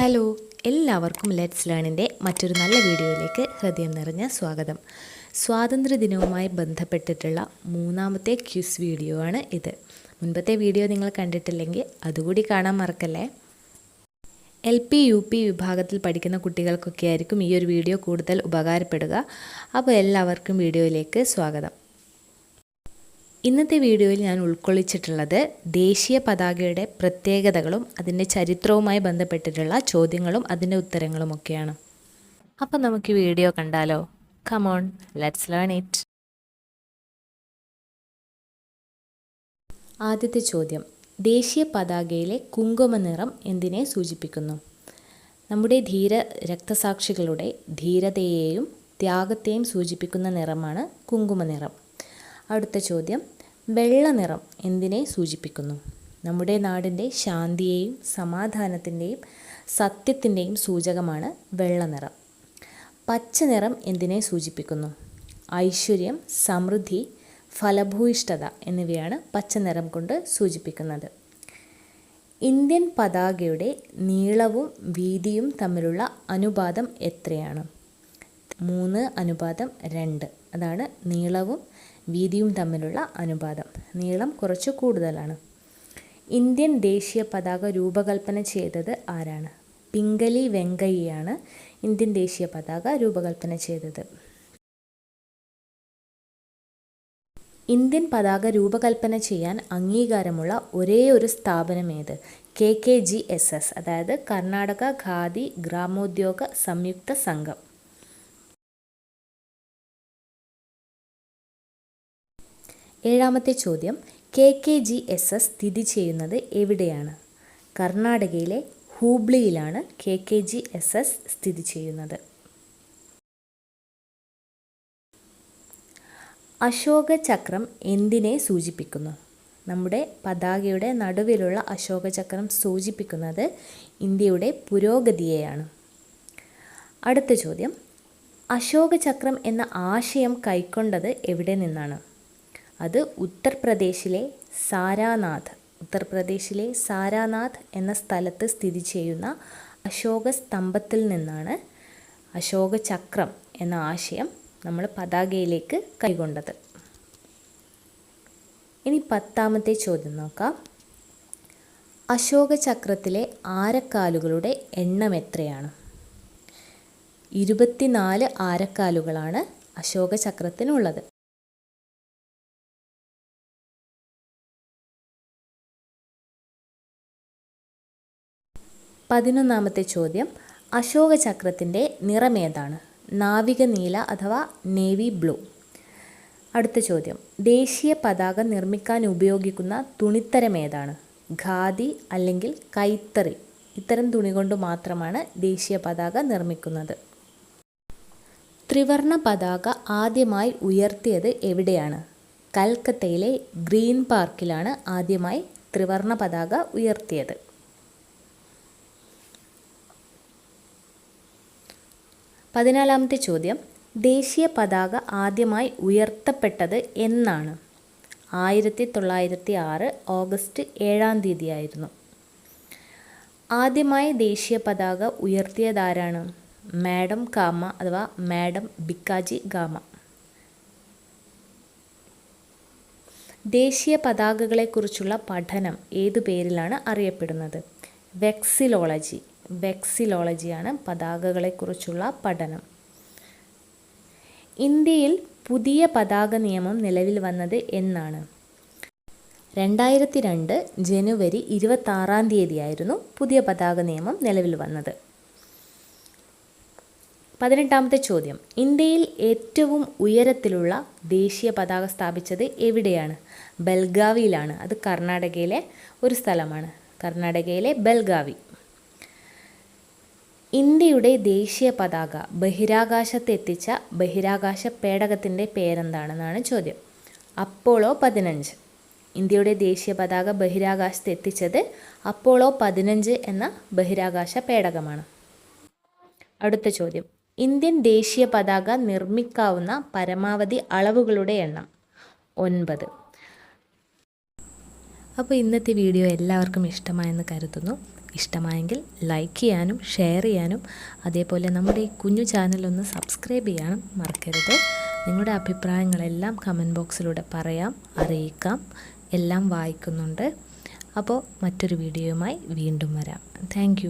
Hello എല്ലാവർക്കും let's ലേണിന്റെ മറ്റൊരു നല്ല വീഡിയോയിലേക്ക് ഹൃദയം നിറഞ്ഞ സ്വാഗതം. സ്വാതന്ത്ര്യദിനവുമായി ബന്ധപ്പെട്ടിട്ടുള്ള മൂന്നാമത്തെ ക്യൂസ് വീഡിയോ ആണ് ഇത്. മുൻപത്തെ വീഡിയോ നിങ്ങൾ കണ്ടിട്ടില്ലെങ്കിൽ അതുകൂടി കാണാൻ മറക്കല്ലേ? എൽ പി യു പി വിഭാഗത്തിൽ പഠിക്കുന്ന കുട്ടികൾക്കൊക്കെ ആയിരിക്കും ഈ ഒരു വീഡിയോ കൂടുതൽ ഉപകാരപ്പെടുക. അപ്പോൾ എല്ലാവർക്കും വീഡിയോയിലേക്ക് സ്വാഗതം. ഇന്നത്തെ വീഡിയോയിൽ ഞാൻ ഉൾക്കൊള്ളിച്ചിട്ടുള്ളത് ദേശീയ പതാകയുടെ പ്രത്യേകതകളും അതിന്റെ ചരിത്രവുമായി ബന്ധപ്പെട്ടിട്ടുള്ള ചോദ്യങ്ങളും അതിന്റെ ഉത്തരങ്ങളും ഒക്കെയാണ്. അപ്പം നമുക്ക് വീഡിയോ കണ്ടാലോ? കമോൺ ലെറ്റ്സ് ലേൺ ഇറ്റ് ആദ്യത്തെ ചോദ്യം ദേശീയ പതാകയിലെ കുങ്കുമ നിറം എന്തിനെ സൂചിപ്പിക്കുന്നു? നമ്മുടെ ധീര രക്തസാക്ഷികളുടെ ധീരതയെയും ത്യാഗത്തെയും സൂചിപ്പിക്കുന്ന നിറമാണ് കുങ്കുമ നിറം. അടുത്ത ചോദ്യം. വെള്ളനിറം എന്തിനെ സൂചിപ്പിക്കുന്നു? നമ്മുടെ നാടിന്റെ ശാന്തിയെയും സമാധാനത്തിന്റെയും സത്യത്തിന്റെയും സൂചകമാണ് വെള്ളനിറം. പച്ച നിറം എന്തിനെ സൂചിപ്പിക്കുന്നു? ഐശ്വര്യം സമൃദ്ധി ഫലഭൂയിഷ്ഠത എന്നിവയാണ് പച്ച നിറം കൊണ്ട് സൂചിപ്പിക്കുന്നത്. ഇന്ത്യൻ പതാകയുടെ നീളവും വീതിയും തമ്മിലുള്ള അനുപാതം എത്രയാണ്? മൂന്ന് അനുപാതം രണ്ട്. അതാണ് നീളവും വീതിയും തമ്മിലുള്ള അനുപാതം. നീളം കുറച്ച് കൂടുതലാണ്. ഇന്ത്യൻ ദേശീയ പതാക രൂപകൽപ്പന ചെയ്തത് ആരാണ്? പിങ്കലി വെങ്കയ്യാണ് ഇന്ത്യൻ ദേശീയ പതാക രൂപകൽപ്പന ചെയ്തത്. ഇന്ത്യൻ പതാക രൂപകൽപ്പന ചെയ്യാൻ അംഗീകാരമുള്ള ഒരേ ഒരു സ്ഥാപനം ഏത് K K G S S അതായത് കർണാടക ഖാദി ഗ്രാമോദ്യോഗ സംയുക്ത സംഘം. ഏഴാമത്തെ ചോദ്യം K K G S S സ്ഥിതി ചെയ്യുന്നത് എവിടെയാണ്? കർണാടകയിലെ ഹൂബ്ലിയിലാണ് K K G S S സ്ഥിതി ചെയ്യുന്നത്. അശോക ചക്രം എന്തിനെ സൂചിപ്പിക്കുന്നു? നമ്മുടെ പതാകയുടെ നടുവിലുള്ള അശോക ചക്രം സൂചിപ്പിക്കുന്നത് ഇന്ത്യയുടെ പുരോഗതിയെയാണ്. അടുത്ത ചോദ്യം അശോക ചക്രം എന്ന ആശയം കൈക്കൊണ്ടത് എവിടെ നിന്നാണ്? അത് ഉത്തർപ്രദേശിലെ സാരാനാഥ്. ഉത്തർപ്രദേശിലെ സാരാനാഥ് എന്ന സ്ഥലത്ത് സ്ഥിതി ചെയ്യുന്ന അശോക സ്തംഭത്തിൽ നിന്നാണ് അശോക ചക്രം എന്ന ആശയം നമ്മൾ പതാകയിലേക്ക് കൈകൊണ്ടത്. ഇനി പത്താമത്തെ ചോദ്യം നോക്കാം. അശോക ചക്രത്തിലെ ആരക്കാലുകളുടെ എണ്ണം എത്രയാണ്? ഇരുപത്തിനാല് ആരക്കാലുകളാണ് അശോക ചക്രത്തിനുള്ളത്. പതിനൊന്നാമത്തെ ചോദ്യം. അശോക ചക്രത്തിന്റെ നിറമേതാണ് നാവിക നീല അഥവാ നേവി ബ്ലൂ. അടുത്ത ചോദ്യം. ദേശീയ പതാക നിർമ്മിക്കാൻ ഉപയോഗിക്കുന്ന തുണിത്തരം ഏതാണ്? ഖാദി അല്ലെങ്കിൽ കൈത്തറി. ഇത്തരം തുണി കൊണ്ട് മാത്രമാണ് ദേശീയ പതാക നിർമ്മിക്കുന്നത്. ത്രിവർണ പതാക ആദ്യമായി ഉയർത്തിയത് എവിടെയാണ്? കൽക്കത്തയിലെ ഗ്രീൻ പാർക്കിലാണ് ആദ്യമായി ത്രിവർണ പതാക ഉയർത്തിയത്. പതിനാലാമത്തെ ചോദ്യം. ദേശീയ പതാക ആദ്യമായി ഉയർത്തപ്പെട്ടത് എന്നാണ്. ആയിരത്തി തൊള്ളായിരത്തി ആറ് ഓഗസ്റ്റ് ഏഴാം തീയതിയായിരുന്നു. ആദ്യമായി ദേശീയ പതാക ഉയർത്തിയതാരാണ്? മാഡം കാമ അഥവാ മാഡം ബിക്കാജി ഗാമ ദേശീയ പതാകകളെക്കുറിച്ചുള്ള പഠനം ഏതു പേരിലാണ് അറിയപ്പെടുന്നത്? വെക്സിലോളജി. വെക്സിലോളജിയാണ് പതാകകളെക്കുറിച്ചുള്ള പഠനം. ഇന്ത്യയിൽ പുതിയ പതാക നിയമം നിലവിൽ വന്നത് എന്നാണ്. രണ്ടായിരത്തി രണ്ട് ജനുവരി ഇരുപത്താറാം തീയതിയായിരുന്നു പുതിയ പതാക നിയമം നിലവിൽ വന്നത്. പതിനെട്ടാമത്തെ ചോദ്യം. ഇന്ത്യയിൽ ഏറ്റവും ഉയരത്തിലുള്ള ദേശീയ പതാക സ്ഥാപിച്ചത് എവിടെയാണ്? ബൽഗാവിയിലാണ്. അത് കർണാടകയിലെ ഒരു സ്ഥലമാണ്. കർണാടകയിലെ ബൽഗാവി. ഇന്ത്യയുടെ ദേശീയ പതാക ബഹിരാകാശത്തെത്തിച്ച ബഹിരാകാശ പേടകത്തിന്റെ പേരെന്താണെന്നാണ് ചോദ്യം. അപ്പോളോ പതിനഞ്ച്. ഇന്ത്യയുടെ ദേശീയ പതാക ബഹിരാകാശത്ത് എത്തിച്ചത് അപ്പോളോ പതിനഞ്ച് എന്ന ബഹിരാകാശ പേടകമാണ്. അടുത്ത ചോദ്യം. ഇന്ത്യൻ ദേശീയ പതാക നിർമ്മിക്കാവുന്ന പരമാവധി അളവുകളുടെ എണ്ണം ഒൻപത്. അപ്പോൾ ഇന്നത്തെ വീഡിയോ എല്ലാവർക്കും ഇഷ്ടമായെന്ന് കരുതുന്നു. ഇഷ്ടമായെങ്കിൽ ലൈക്ക് ചെയ്യാനും ഷെയർ ചെയ്യാനും അതേപോലെ നമ്മുടെ ഈ കുഞ്ഞു ചാനലൊന്ന് സബ്സ്ക്രൈബ് ചെയ്യാനും മറക്കരുത്. നിങ്ങളുടെ അഭിപ്രായങ്ങളെല്ലാം കമന്റ് ബോക്സിലൂടെ പറയാം അറിയിക്കാം എല്ലാം വായിക്കുന്നുണ്ട്. അപ്പോൾ മറ്റൊരു വീഡിയോയുമായി വീണ്ടും വരാം. താങ്ക്